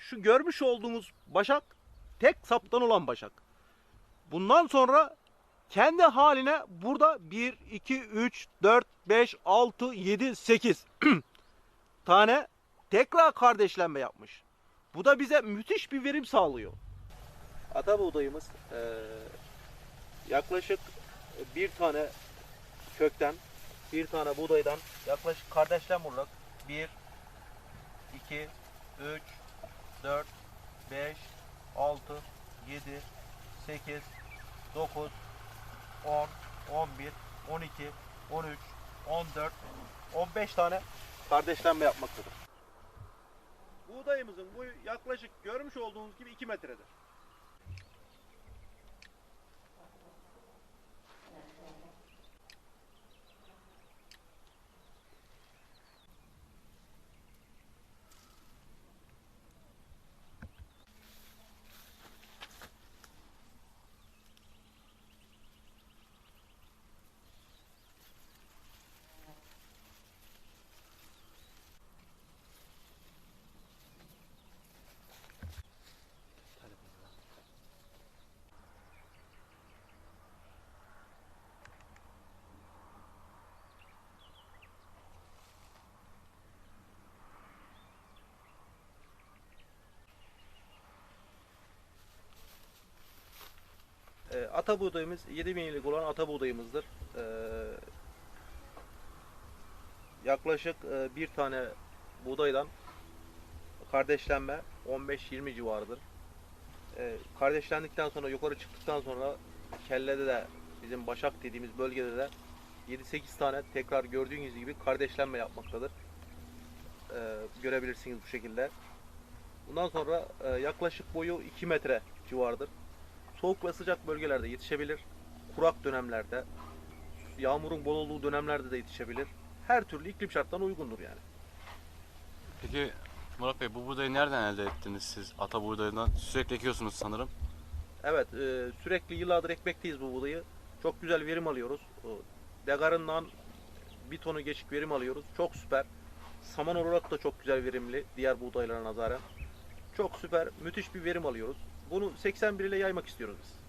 şu görmüş olduğumuz başak tek saptan olan başak. Bundan sonra kendi haline burada 1, 2, 3, 4, 5, 6, 7, 8 tane tekrar kardeşlenme yapmış. Bu da bize müthiş bir verim sağlıyor. Ata buğdayımız eee, yaklaşık bir tane kökten, bir tane buğdaydan yaklaşık kardeşlem olarak 1, 2, 3, 4, 5, 6, 7, 8, 9, 10, 11, 12, 13, 14, 15 tane kardeşlenme yapmaktadır. Buğdayımızın boyu yaklaşık görmüş olduğunuz gibi 2 metredir. E, ata buğdayımız 7000 yıllık olan ata buğdayımızdır. E, yaklaşık e, bir tane buğdaydan kardeşlenme 15-20 civarıdır. E, kardeşlendikten sonra yukarı çıktıktan sonra kellede de bizim başak dediğimiz bölgede de 7-8 tane tekrar gördüğünüz gibi kardeşlenme yapmaktadır. E, görebilirsiniz bu şekilde. Bundan sonra e, yaklaşık boyu 2 metre civarıdır. Soğuk ve sıcak bölgelerde yetişebilir. Kurak dönemlerde, yağmurun bol olduğu dönemlerde de yetişebilir. Her türlü iklim şartlarına uygundur yani. Peki Murat Bey bu buğdayı nereden elde ettiniz siz? Ata buğdayından sürekli ekiyorsunuz sanırım. Evet, e, sürekli yıllardır ekmekteyiz bu buğdayı. Çok güzel verim alıyoruz. Degarından bir tonu geçik verim alıyoruz. Çok süper. Saman olarak da çok güzel verimli diğer buğdaylara nazaran. Çok süper, müthiş bir verim alıyoruz. Bunu 81 ile yaymak istiyoruz biz.